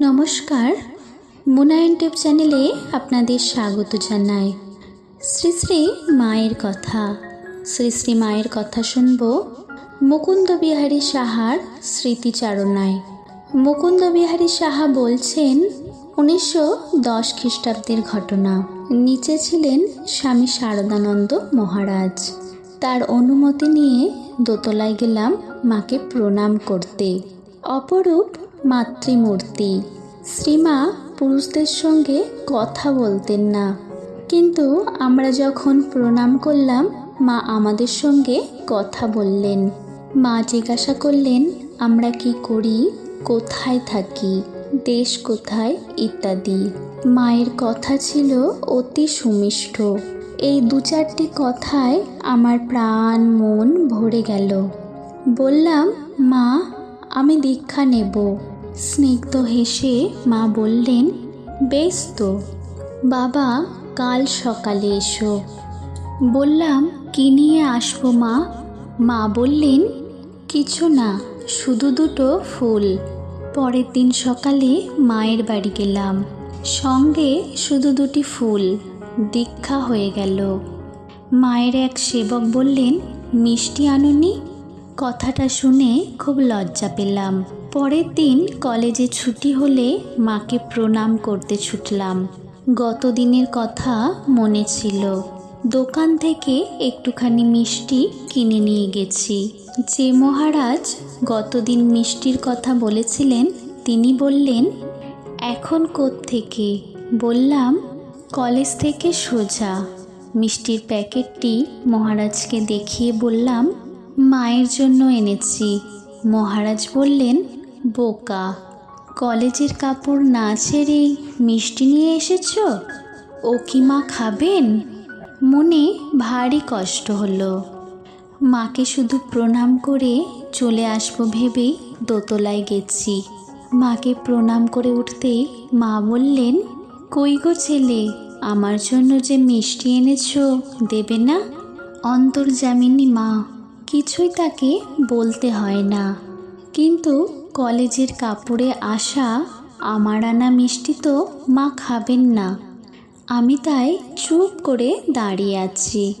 নমস্কার। মুনা ইউটিউব চ্যানেলে আপনাদের স্বাগত জানাই। শ্রী শ্রী মায়ের কথা, শ্রী শ্রী মায়ের কথা শুনব মুকুন্দ বিহারী সাহার স্মৃতিচারণায়। মুকুন্দ বিহারী সাহা বলছেন, উনিশশো দশ খ্রিস্টাব্দের ঘটনা। নিচে ছিলেন স্বামী শারদানন্দ মহারাজ। তার অনুমতি নিয়ে দোতলায় গেলাম মাকে প্রণাম করতে। অপরূপ মাতৃমূর্তি। শ্রীমা পুরুষদের সঙ্গে কথা বলতেন না। কিন্তু আমরা যখন প্রণাম করলাম, মা আমাদের সঙ্গে কথা বললেন। মা জিজ্ঞাসা করলেন, আমরা কি করি? কোথায় থাকি? দেশ কোথায়? ইত্যাদি। মায়ের কথা ছিল অতি সুমিষ্ট। এই দু চারটি কথায় আমার প্রাণ, মন ভরে গেল। বললাম, মা, আমি দীক্ষা নেব। স্নিগ্ধ হেসে মা বললেন, বেশ তো, বাবা, কাল সকালে এসো। বললাম, কি নিয়ে আসব মা? মা বললেন, কিছু না, শুধু দুটো ফুল। পরের দিন সকালে মায়ের বাড়ি গেলাম। সঙ্গে শুধু দুটি ফুল, দীক্ষা হয়ে গেল। মায়ের এক সেবক বললেন, মিষ্টি আনুনি? কথাটা শুনে খুব লজ্জা পেলাম। পরের দিন কলেজে ছুটি হলে মাকে প্রণাম করতে ছুটলাম। গত দিনের কথা মনে ছিল। দোকান থেকে একটুখানি মিষ্টি কিনে নিয়ে গেছি। যে মহারাজ গতদিন মিষ্টির কথা বলেছিলেন, তিনি বললেন, এখন থেকে বললাম, কলেজ থেকে সোজা। মিষ্টির প্যাকেটটি মহারাজকে দেখিয়ে বললাম, মায়ের জন্য এনেছি। মহারাজ বললেন বোকা, কলেজের কাপড় না ছেড়েই মিষ্টি নিয়ে এসেছ? ও কি মা খাবেন? মনে ভারী কষ্ট হলো। মাকে শুধু প্রণাম করে চলে আসব ভেবেই দোতলায় গেছি। মাকে প্রণাম করে উঠতেই মা বললেন, কই গো ছেলে, আমার জন্য যে মিষ্টি এনেছো দেবে না? অন্তর্জামিনী মা, কিছুই তাকে বলতে হয় না। কিন্তু কলেজের কাপড়ে আসা আমার আনা মিষ্টি তো মা খাবেন না। আমি তাই চুপ করে দাঁড়িয়ে আছি।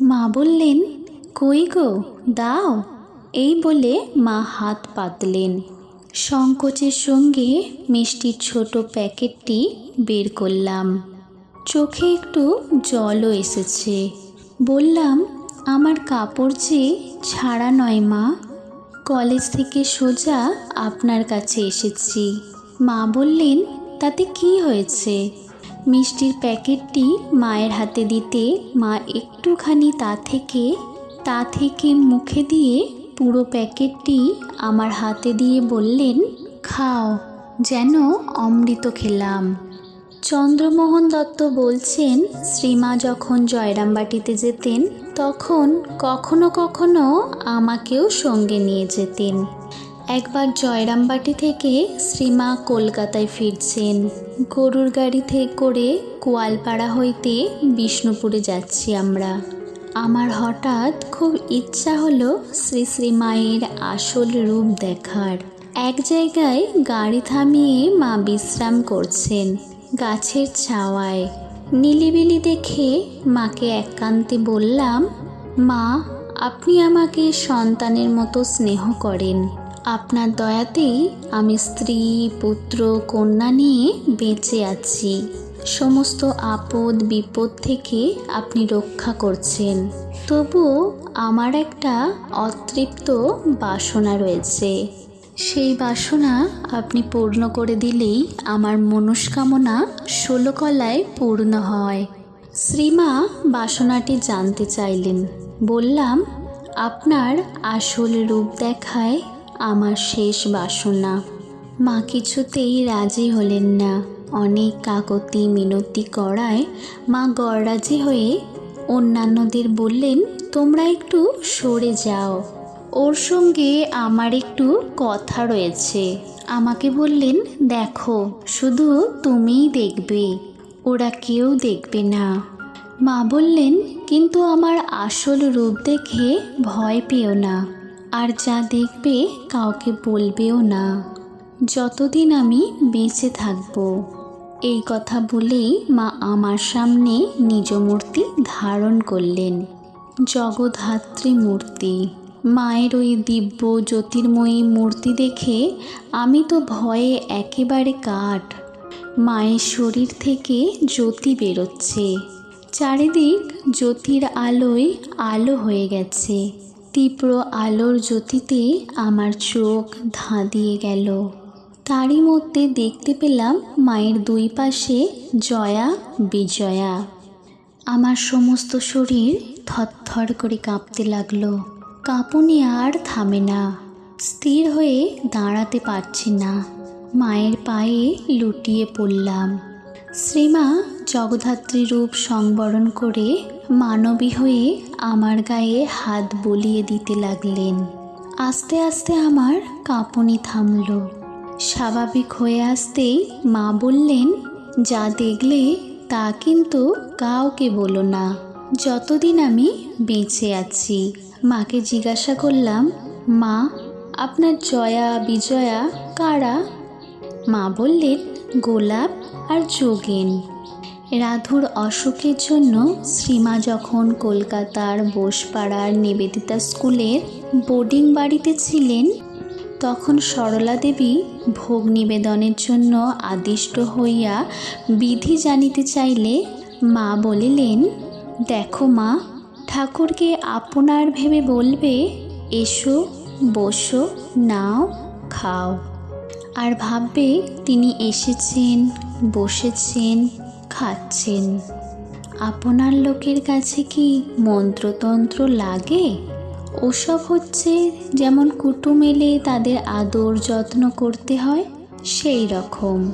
মা বললেন, কই গো, দাও। এই বলে মা হাত পাতলেন। সংকোচের সঙ্গে মিষ্টির ছোট প্যাকেটটি বের করলাম। চোখে একটু জলও এসেছে। বললাম, আমার কাপড় যে ছাড়া নয় মা। কলেজ থেকে সোজা আপনার কাছে এসেছি। মা বললেন, তাতে কি হয়েছে? মিষ্টির প্যাকেটটি মায়ের হাতে দিতে মা একটুখানি তা থেকে তা থেকে মুখে দিয়ে পুরো প্যাকেটটি আমার হাতে দিয়ে বললেন, খাও, যেন অমৃত খেলাম। চন্দ্রমোহন দত্ত বলছেন, শ্রীমা যখন জয়রামবাটিতে যেতেন, তখন কখনো কখনো আমাকেও সঙ্গে নিয়ে যেতেন। একবার জয়রামবাটি থেকে শ্রীমা কলকাতায় ফিরছেন। গরুর গাড়ি থেকে করে কোয়ালপাড়া হইতে বিষ্ণুপুরে যাচ্ছি আমরা। আমার হঠাৎ খুব ইচ্ছা হলো শ্রী শ্রী মায়ের আসল রূপ দেখার। এক জায়গায় গাড়ি থামিয়ে মা বিশ্রাম করছেন। গাছের ছাওয়ায় নিলিবিলি দেখে মাকে একান্তে বললাম, মা, আপনি আমাকে সন্তানের মতো স্নেহ করেন। আপনার দয়াতেই আমি স্ত্রী, পুত্র, কন্যা নিয়ে বেঁচে আছি। সমস্ত আপদ, বিপদ থেকে আপনি রক্ষা করছেন। তবুও আমার একটা অতৃপ্ত বাসনা রয়েছে। সেই বাসনা আপনি পূর্ণ করে দিলেই আমার মনস্কামনা ষোলকলায় পূর্ণ হয়। শ্রীমা বাসনাটি জানতে চাইলেন। বললাম, আপনার আসল রূপ দেখায় আমার শেষ বাসনা। মা কিছুতেই রাজি হলেন না। অনেক কাকতি মিনতি করায় মা গড়রাজি হয়ে অন্যান্যদের বললেন, তোমরা একটু সরে যাও। ওর সঙ্গে আমার একটু কথা রয়েছে। আমাকে বললেন, দেখো, শুধু তুমিই দেখবে, ওরা কেউ দেখবে না। মা বললেন, কিন্তু আমার আসল রূপ দেখে ভয় পেও না, আর যা দেখবে কাউকে বলবেও না। যতদিন আমি বেঁচে থাকব। এই কথা বলেই মা আমার সামনে নিজ মূর্তি ধারণ করলেন, জগদ্ধাত্রী মূর্তি। মায়ের ওই দিব্য জ্যোতির্ময়ী মূর্তি দেখে আমি তো ভয়ে একেবারে কাঠ। মায়ের শরীর থেকে জ্যোতি বেরোচ্ছে। চারিদিক জ্যোতির আলোয় আলো হয়ে গেছে। তীব্র আলোর জ্যোতিতে আমার চোখ ধাঁধিয়ে গেল। তারই মধ্যে দেখতে পেলাম মায়ের দুই পাশে জয়া, বিজয়া। আমার সমস্ত শরীর থরথর করে কাঁপতে লাগল। কাঁপুনি আর থামে না। স্থির হয়ে দাঁড়াতে পারছি না। মায়ের পায়ে লুটিয়ে পড়লাম। শ্রীমা জগধাত্রী রূপ সংবরণ করে মানবী হয়ে আমার গায়ে হাত বলিয়ে দিতে লাগলেন। আস্তে আস্তে আমার কাঁপুনি থামল। স্বাভাবিক হয়ে আসতেই মা বললেন, যা দেখলে তা কিন্তু কাউকে বলো না। যতদিন আমি বেঁচে আছি মাকে জিজ্ঞাসা করলাম, মা, আপনার জয়া, বিজয়া কারা? মা বললেন, গোলাপ আর যোগেন। রাধুর অসুখের জন্য শ্রীমা যখন কলকাতার বোসপাড়ার নিবেদিতা স্কুলের বোর্ডিং বাড়িতে ছিলেন, তখন সরলা দেবী ভোগ নিবেদনের জন্য আদিষ্ট হইয়া বিধি জানিতে চাইলে মা বলিলেন, দেখো মা ঠাকুরকে আপনার ভেবে বলবে, এসো, বসো, নাও, খাও। আর ভাববে, তিনি এসেছেন, বসেছেন, খাচ্ছেন। আপনার লোকের কাছে কি মন্ত্রতন্ত্র লাগে? ওসব হচ্ছে যেমন কুটুম এলে তাদের আদর যত্ন করতে হয়, সেই রকম।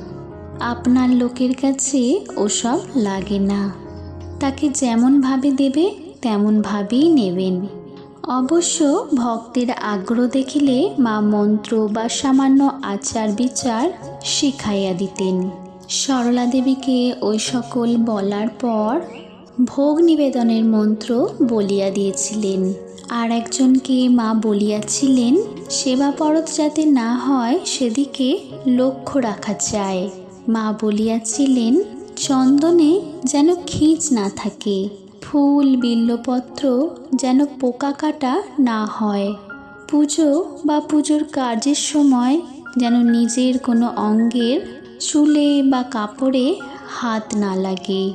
আপনার লোকের কাছে ওসব লাগে না। তাকে যেমনভাবে দেবে তেমনভাবেই নেবেন। অবশ্য ভক্তের আগ্রহ দেখিলে মা মন্ত্র বা সামান্য আচার বিচার শিখাইয়া দিতেন। সরলা দেবীকে ওই সকল বলার পর ভোগ নিবেদনের মন্ত্র বলিয়া দিয়েছিলেন। আর একজনকে মা বলিয়াছিলেন, সেবা পরত যাতে না হয়, সেদিকে লক্ষ্য রাখা চায় মা বলিয়াছিলেন, চন্দনে যেন খিঁচ না থাকে। ফুল বিল্লপত্র যেন পোকা কাটা না হয়। পুজো বা পুজোর কাজের সময় যেন নিজের কোনো অঙ্গের চুলে বা কাপড়ে হাত না লাগে।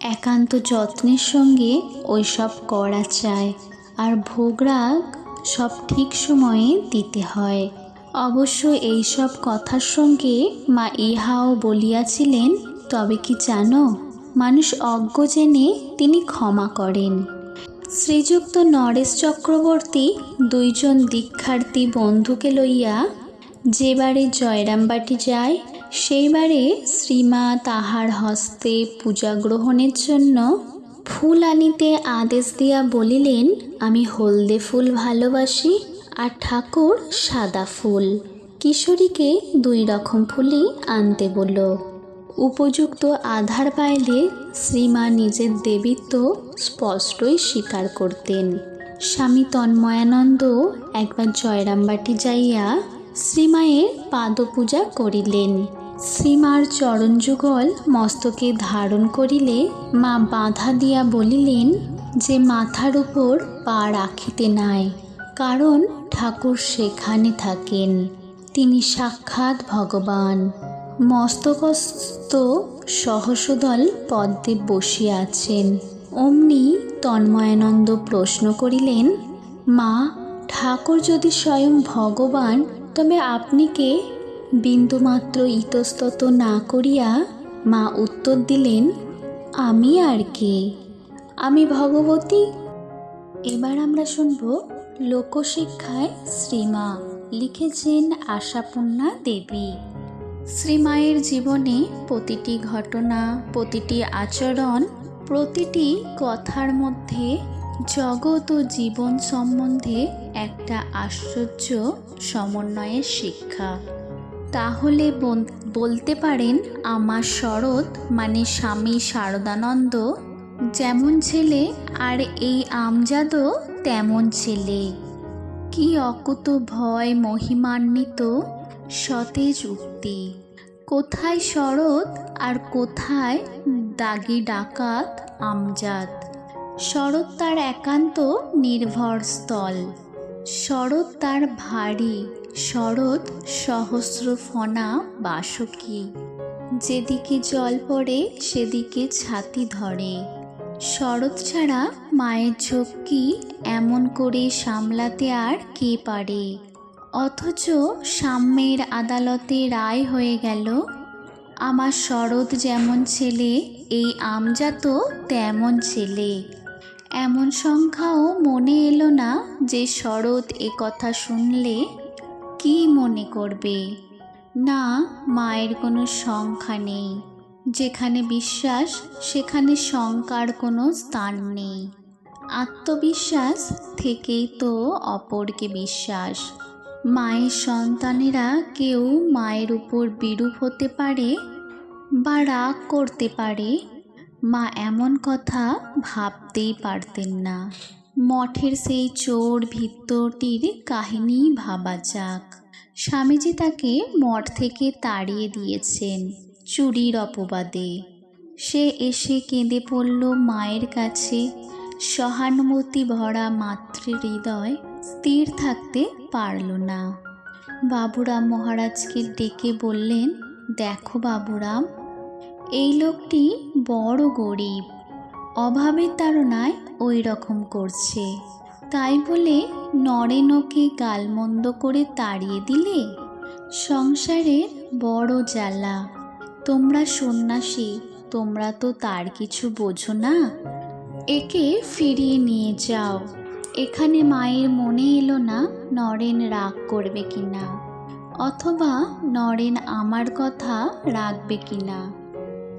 একান্ত যত্নের সঙ্গে ওইসব করা চায় আর ভোগরাগ সব ঠিক সময়ে দিতে হয়। অবশ্য এইসব কথার সঙ্গে মা ইহাও বলিয়াছিলেন, তবে কি জানো? মানুষ অজ্ঞ জেনে তিনি ক্ষমা করেন। শ্রীযুক্ত নরেশ চক্রবর্তী দুইজন দীক্ষার্থী বন্ধুকে লইয়া যেবারে জয়রামবাটি যায়, সেইবারে শ্রীমা তাহার হস্তে পূজা গ্রহণের জন্য ফুল আনিতে আদেশ দিয়া বলিলেন, আমি হলদে ফুল ভালোবাসি আর ঠাকুর সাদা ফুল। কিশোরীকে দুই রকম ফুলই আনতে বলল উপযুক্ত আধার পাইলে শ্রীমা নিজের দেবীত্ব স্পষ্টই স্বীকার করতেন। স্বামী তন্ময়ানন্দ একবার জয়রামবাটি যাইয়া শ্রীমায়ের পাদপূজা করিলেন। শ্রীমার চরণযুগল মস্তকে ধারণ করিলে মা বাধা দিয়া বলিলেন যে মাথার উপর পা রাখিতে নাই, কারণ ঠাকুর সেখানে থাকেন, তিনি সাক্ষাৎ ভগবান। মস্তকস্থ সহসদল পদ্মে বসিয়া আছেন। অমনি তন্ময়ানন্দ প্রশ্ন করিলেন, মা, ঠাকুর যদি স্বয়ং ভগবান, তবে আপনি কে? বিন্দুমাত্র ইতস্তত না করিয়া মা উত্তর দিলেন, আমি আর কে? আমি ভগবতী? এবার আমরা শুনব লোকশিক্ষায় শ্রীমা লিখেছেন আশাপূর্ণা দেবী। শ্রীমায়ের জীবনে প্রতিটি ঘটনা, প্রতিটি আচরণ, প্রতিটি কথার মধ্যে জগৎ ও জীবন সম্বন্ধে একটা আশ্চর্য সমন্বয়ের শিক্ষা। তাহলে বল- বলতে পারেন আমার শরৎ মানে স্বামী শারদানন্দ যেমন ছেলে আর এই আমজাদও তেমন ছেলে। কি অকুত ভয় মহিমান্বিত, সতেজ উক্তি। কোথায় শরৎ আর কোথায় দাগি ডাকাত আমজাদ? শরৎ তার একান্ত নির্ভর স্থল। শরৎ তার ভারী, শরৎ সহস্র ফনা বাসকী। যেদিকে জল পড়ে, সেদিকে ছাতি ধরে। শরৎ ছাড়া মায়ের ঝক্কি এমন করে সামলাতে আর কে পারে? অথচ সাম্যের আদালতে রায় হয়ে গেল, আমার শরৎ যেমন ছেলে, এই আমজাতও তেমন ছেলে। এমন সংখ্যাও মনে এলো না যে শরৎ এ কথা শুনলে কি মনে করবে। না, মায়ের কোনো সংখ্যা নেই, যেখানে বিশ্বাস, সেখানে শঙ্কার কোনো স্থান নেই। আত্মবিশ্বাস থেকেই তো অপরকে বিশ্বাস। মায়ের সন্তানেরা কেউ মায়ের উপর বিরূপ হতে পারে বা রাগ করতে পারে। মা এমন কথা ভাবতেই পারতেন না। মঠের সেই চোর ভিত্তটির কাহিনী ভাবা যাক। স্বামীজি তাকে মঠ থেকে তাড়িয়ে দিয়েছেন চুরির অপবাদে। সে এসে কেঁদে পড়ল মায়ের কাছে। সহানুভূতি ভরা মাতৃ হৃদয় স্থির থাকতে পারল না। বাবুরাম মহারাজকে ডেকে বললেন, দেখো বাবুরাম, এই লোকটি বড় গরিব, অভাবের তাড়নায় ওই রকম করছে। তাই বলে নরেনকে গালমন্দ করে তাড়িয়ে দিলে? সংসারের বড় জ্বালা। তোমরা সন্ন্যাসী, তোমরা তো তার কিছু বোঝো না। একে ফিরিয়ে নিয়ে যাও। এখানে মায়ের মনে এলো না নরেন রাগ করবে কি না অথবা নরেন আমার কথা রাখবে কি না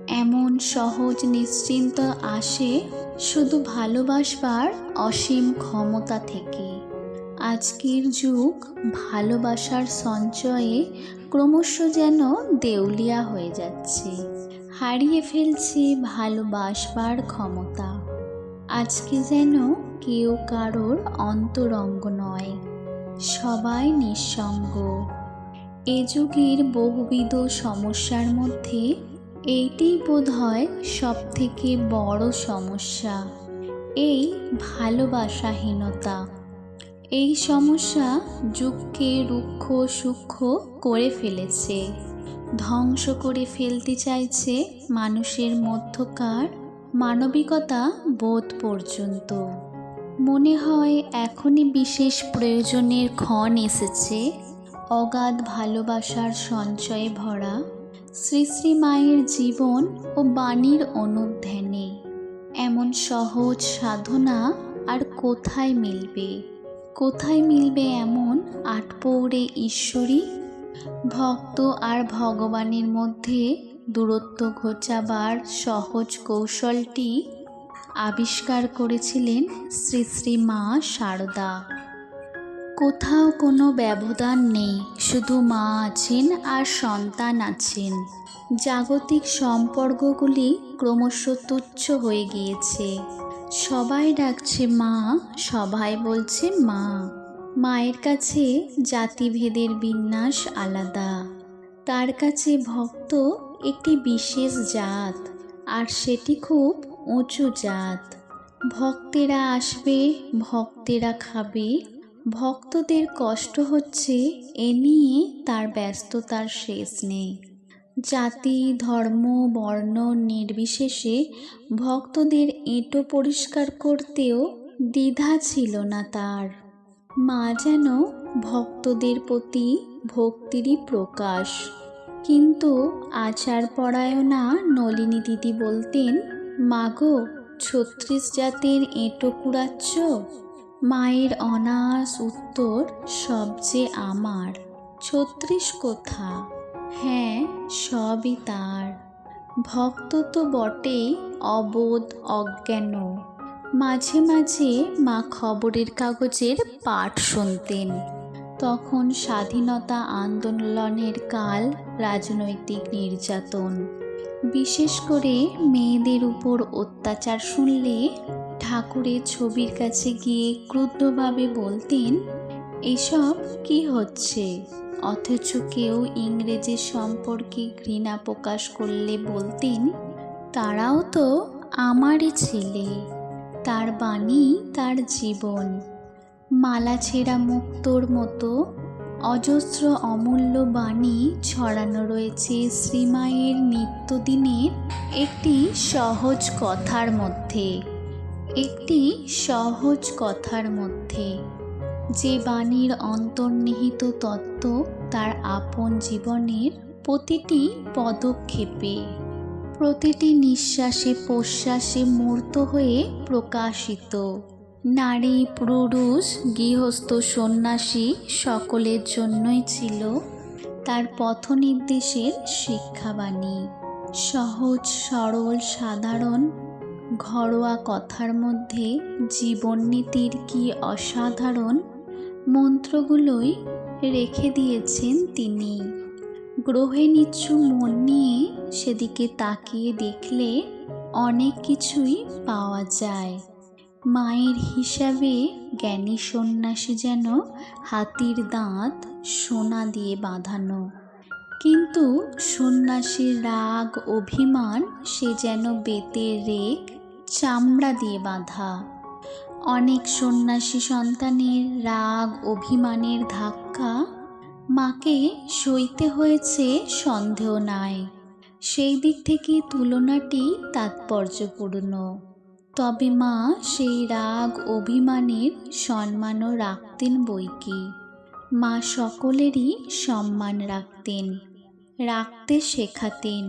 এমন সহজ নিশ্চিন্ত আসে শুধু ভালোবাসবার অসীম ক্ষমতা থেকে। আজকের যুগ ভালোবাসার সঞ্চয়ে ক্রমশ যেন দেউলিয়া হয়ে যাচ্ছে। হারিয়ে ফেলছে ভালোবাসবার ক্ষমতা। আজকে যেন কেউ কারোর অন্তরঙ্গ নয়, সবাই নিঃসঙ্গ। এ যুগের বহুবিধ সমস্যার মধ্যে এইটি বোধ হয় সব থেকে বড় সমস্যা, এই ভালোবাসাহীনতা। এই সমস্যা যুগকে রুক্ষ সূক্ষ্ম করে ফেলেছে, ধ্বংস করে ফেলতে চাইছে মানুষের মধ্যকার মানবিকতা বোধ পর্যন্ত। মনে হয় এখনই বিশেষ প্রয়োজনের ক্ষণ এসেছে। অগাধ ভালোবাসার সঞ্চয়ে ভরা শ্রী শ্রী মায়ের জীবন ও বাণীর অনুধ্যানে। এমন সহজ সাধনা আর কোথায় মিলবে? কোথায় মিলবে এমন আটপৌরে ঈশ্বরী? ভক্ত আর ভগবানের মধ্যে দূরত্ব ঘোচাবার সহজ কৌশলটি আবিষ্কার করেছিলেন শ্রী শ্রী মা শারদা। কোথাও কোনো ব্যবধান নেই, শুধু মা আছেন আর সন্তান আছেন। জাগতিক সম্পর্কগুলি ক্রমশ তুচ্ছ হয়ে গিয়েছে। সবাই ডাকছে মা, সবাই বলছে মা। মায়ের কাছে জাতিভেদের বিন্যাস আলাদা। তার কাছে ভক্ত একটি বিশেষ জাত, আর সেটি খুব উঁচু জাত। ভক্তেরা আসবে, ভক্তেরা খাবে। ভক্তদের কষ্ট হচ্ছে, এ নিয়ে তার ব্যস্ততার শেষ নেই। জাতি, ধর্ম, বর্ণ নির্বিশেষে ভক্তদের এঁটো পরিষ্কার করতেও দ্বিধা ছিল না তার। মা যেন ভক্তদের প্রতি ভক্তিরই প্রকাশ কিন্তু আচার পরায়ণা নলিনী দিদি বলতেন, মাগো, ছত্রিশ জাতের এঁটো কুড়াচ্ছ? মায়ের অনাস উত্তর সব যে আমার। ছত্রিশ কোথা? হ্যাঁ সবই তার। ভক্ত তো বটেই অবোধ অজ্ঞান। মাঝে মাঝে মা খবরের কাগজের পাঠ শুনতেন। তখন স্বাধীনতা আন্দোলনের কাল রাজনৈতিক নির্যাতন। বিশেষ করে মেয়েদের উপর অত্যাচার শুনলে ঠাকুরের ছবির কাছে গিয়ে ক্রুদ্ধভাবে বলতেন, এসব কি হচ্ছে? অথচ কেউ ইংরেজি সম্পর্কে ঘৃণা প্রকাশ করলে বলতেন, তারাও তো আমারই ছেলে। তার বাণী তার জীবন। মালা ছেঁড়া মুক্তোর মতো অজস্র অমূল্য বাণী ছড়ানো রয়েছে শ্রীমায়ের নিত্যদিনের একটি সহজ কথার মধ্যে। একটি সহজ কথার মধ্যে। যে বাণীর অন্তর্নিহিত তত্ত্ব তার আপন জীবনের প্রতিটি পদক্ষেপে, প্রতিটি নিঃশ্বাসে প্রশ্বাসে মূর্ত হয়ে প্রকাশিত। নারী, পুরুষ, গৃহস্থ, সন্ন্যাসী সকলের জন্যই ছিল তার পথ নির্দেশের শিক্ষাবাণী। সহজ, সরল, সাধারণ, ঘরোয়া কথার মধ্যে জীবননীতির কি অসাধারণ মন্ত্রগুলোই রেখে দিয়েছেন তিনি। গ্রহে নিচ্ছু মন নিয়ে সেদিকে তাকিয়ে দেখলে অনেক কিছুই পাওয়া যায়। মায়ের হিসাবে জ্ঞানী সন্ন্যাসী যেন হাতির দাঁত সোনা দিয়ে বাঁধানো। কিন্তু সন্ন্যাসীর রাগ, অভিমান, সে যেন বেতের রেক, চামড়া দিয়ে বাঁধা। অনেক সন্ন্যাসী সন্তানের রাগ, অভিমানের ধাক্কা মাকে সইতে হয়েছে সন্দেহ নাই। সেই দিক থেকে তুলনাটি তাৎপর্যপূর্ণ। তবে মা সেই রাগ অভিমানের সম্মানও রাখতেন বইকি। মা সকলেরই সম্মান রাখতেন, রাখতে শেখাতেন।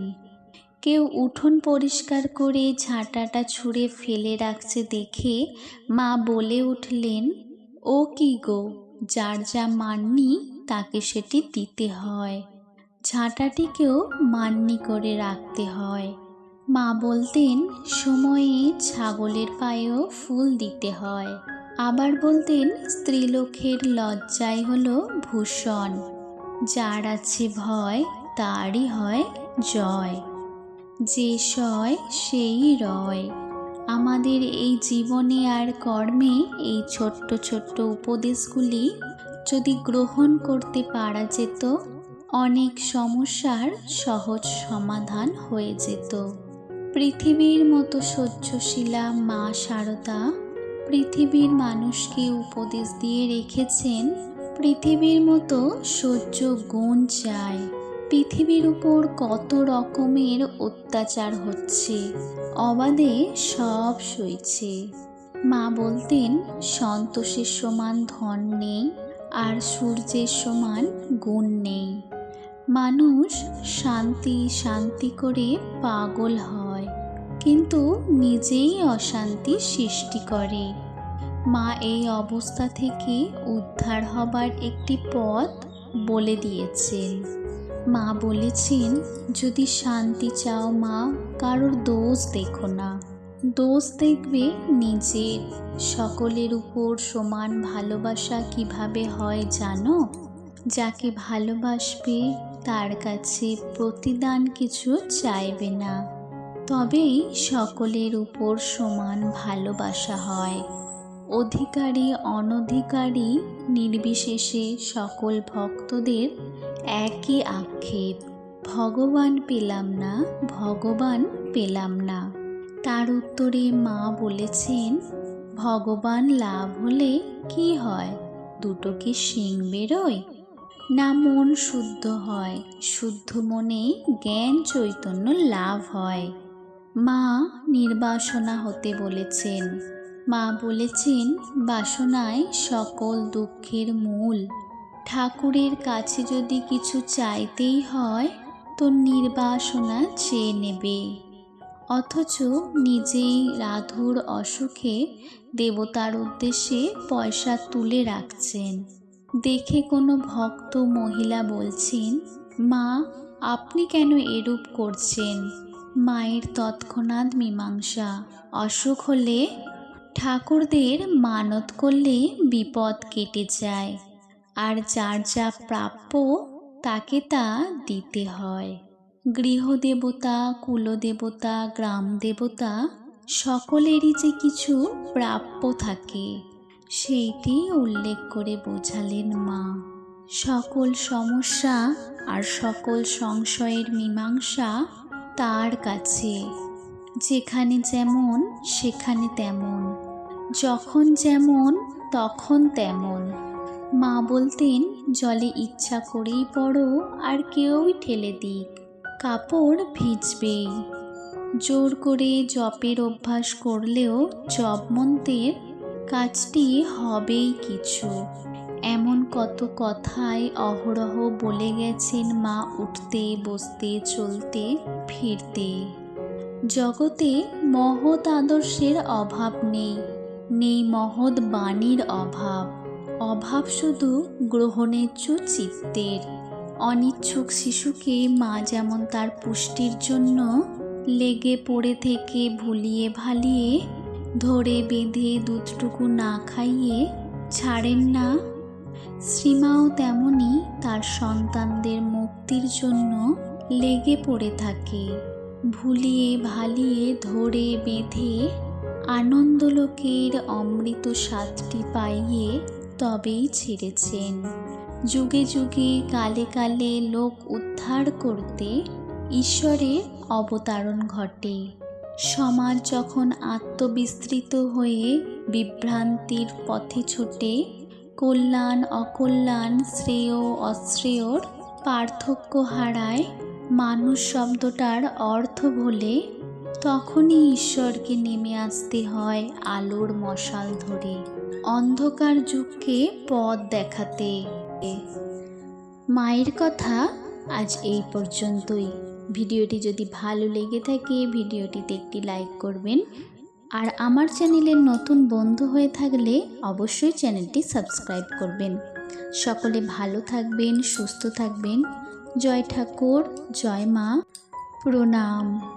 কেউ উঠোন পরিষ্কার করে ঝাঁটাটা ছুঁড়ে ফেলে রাখছে দেখে মা বলে উঠলেন, ও কি গো, যার যা মাননি তাকে সেটি দিতে হয়। ঝাঁটাটিকেও মান্নি করে রাখতে হয়। মা বলতেন, সময়ে ছাগলের পায়েও ফুল দিতে হয়। আবার বলতেন, স্ত্রীলোকের লজ্জাই হলো ভূষণ। যার আছে ভয়, তারই হয় জয়। যে সয়, সেই রয়। আমাদের এই জীবনে আর কর্মে এই ছোট্ট ছোট্ট উপদেশগুলি যদি গ্রহণ করতে পারা যেত, অনেক সমস্যার সহজ সমাধান হয়ে যেত। পৃথিবীর মতো সহ্যশীলা মা সারদা, পৃথিবীর মানুষকে উপদেশ দিয়ে রেখেছেন, পৃথিবীর মতো সহ্য গুণ চায় পৃথিবীর উপর কত রকমের অত্যাচার হচ্ছে, অবাধে সব সইছে। মা বলতেন, সন্তোষের সমান ধন নেই আর সূর্যের সমান গুণ নেই। মানুষ শান্তি শান্তি করে পাগল হয়। কিন্তু নিজেই অশান্তি সৃষ্টি করে। মা এই অবস্থা থেকে উদ্ধার হবার একটি পথ বলে দিয়েছেন। মা বলেছেন, যদি শান্তি চাও মা, কারোর দোষ দেখো না। দোষ দেখবে নিজের। সকলের উপর সমান ভালোবাসা কীভাবে হয় জানো? যাকে ভালোবাসবে, তার কাছে প্রতিদান কিছু চাইবে না। তবেই সকলের উপর সমান ভালোবাসা হয়। অধিকারী, অনধিকারী, নির্বিশেষে সকল ভক্তদের একই আক্ষেপ, ভগবান পেলাম না, ভগবান পেলাম না। তার উত্তরে মা বলেছেন, ভগবান লাভ হলে কি হয়? দুটো কি শিং বেরোয়? না মন শুদ্ধ হয়, শুদ্ধ মনে জ্ঞান চৈতন্য লাভ হয়। মা নির্বাসনা হতে বলেছেন। মা বলেছেন, বাসনায় সকল দুঃখের মূল। ঠাকুরের কাছে যদি কিছু চাইতেই হয়, তো নির্বাসনা চেয়ে নেবে। অথচ নিজেই রাধুর অসুখে দেবতার উদ্দেশ্যে পয়সা তুলে রাখছেন। দেখে কোনো ভক্ত মহিলা বলছেন, মা, আপনি কেন এরূপ করছেন? মায়ের তৎক্ষণাৎ মীমাংসা। অসুখ হলে ঠাকুরদের মানত করলে বিপদ কেটে যায়, আর যার যা প্রাপ্য তাকে তা দিতে হয়। গৃহদেবতা, কুলদেবতা গ্রাম দেবতা সকলেরই যে কিছু প্রাপ্য থাকে, সেইটি উল্লেখ করে বোঝালেন মা। সকল সমস্যা আর সকল সংশয়ের মীমাংসা তার কাছে, যেখানে যেমন, সেখানে তেমন। যখন যেমন, তখন তেমন। মা বলতেন, জলে ইচ্ছা করেই পড়ো, আর কেউই ঠেলে দিক। কাপড় ভিজবেই। জোর করে জপের অভ্যাস করলেও জপমন্ত্রের কাজটি হবেই কিছু। এমন কত কথায় অহরহ বলে গেছেন মা উঠতে, বসতে, চলতে, ফিরতে। জগতে মহৎ আদর্শের অভাব নেই নেই মহৎ বাণীর অভাব। অভাব শুধু গ্রহণেচ্ছু চিত্তের। অনিচ্ছুক শিশুকে মা যেমন তার পুষ্টির জন্য লেগে পড়ে থেকে ভুলিয়ে ভালিয়ে ধরে বেঁধে দুধটুকু না খাইয়ে ছাড়েন না শ্রীমাও তেমনি তার সন্তানদের মুক্তির জন্য লেগে পড়ে থাকে। ভুলিয়ে ভালিয়ে ধরে বেঁধে আনন্দলোকের অমৃত স্বাদটি পাইয়ে তবেই ছেড়েছেন। যুগে যুগে কালে কালে লোক উদ্ধার করতে ঈশ্বরের অবতারণ ঘটে। সমাজ যখন আত্মবিস্তৃত হয়ে বিভ্রান্তির পথে ছোটে কল্যাণ, অকল্যাণ, শ্রেয়, অশ্রেয়র পার্থক্য হারায় মানুষ শব্দটার অর্থ বলে তখনই ঈশ্বরকে নেমে আসতে হয় আলোর মশাল ধরে। অন্ধকার যুগকে পথ দেখাতে। মায়ের কথা আজ এই পর্যন্তই। ভিডিওটি যদি ভালো লেগে থাকে, ভিডিওটিতে একটি লাইক করবেন। আর আমার চ্যানেলের নতুন বন্ধু হয়ে থাকলে অবশ্যই চ্যানেলটি সাবস্ক্রাইব করবেন। সকলে ভালো থাকবেন, সুস্থ থাকবেন। জয় ঠাকুর, জয় মা, প্রণাম।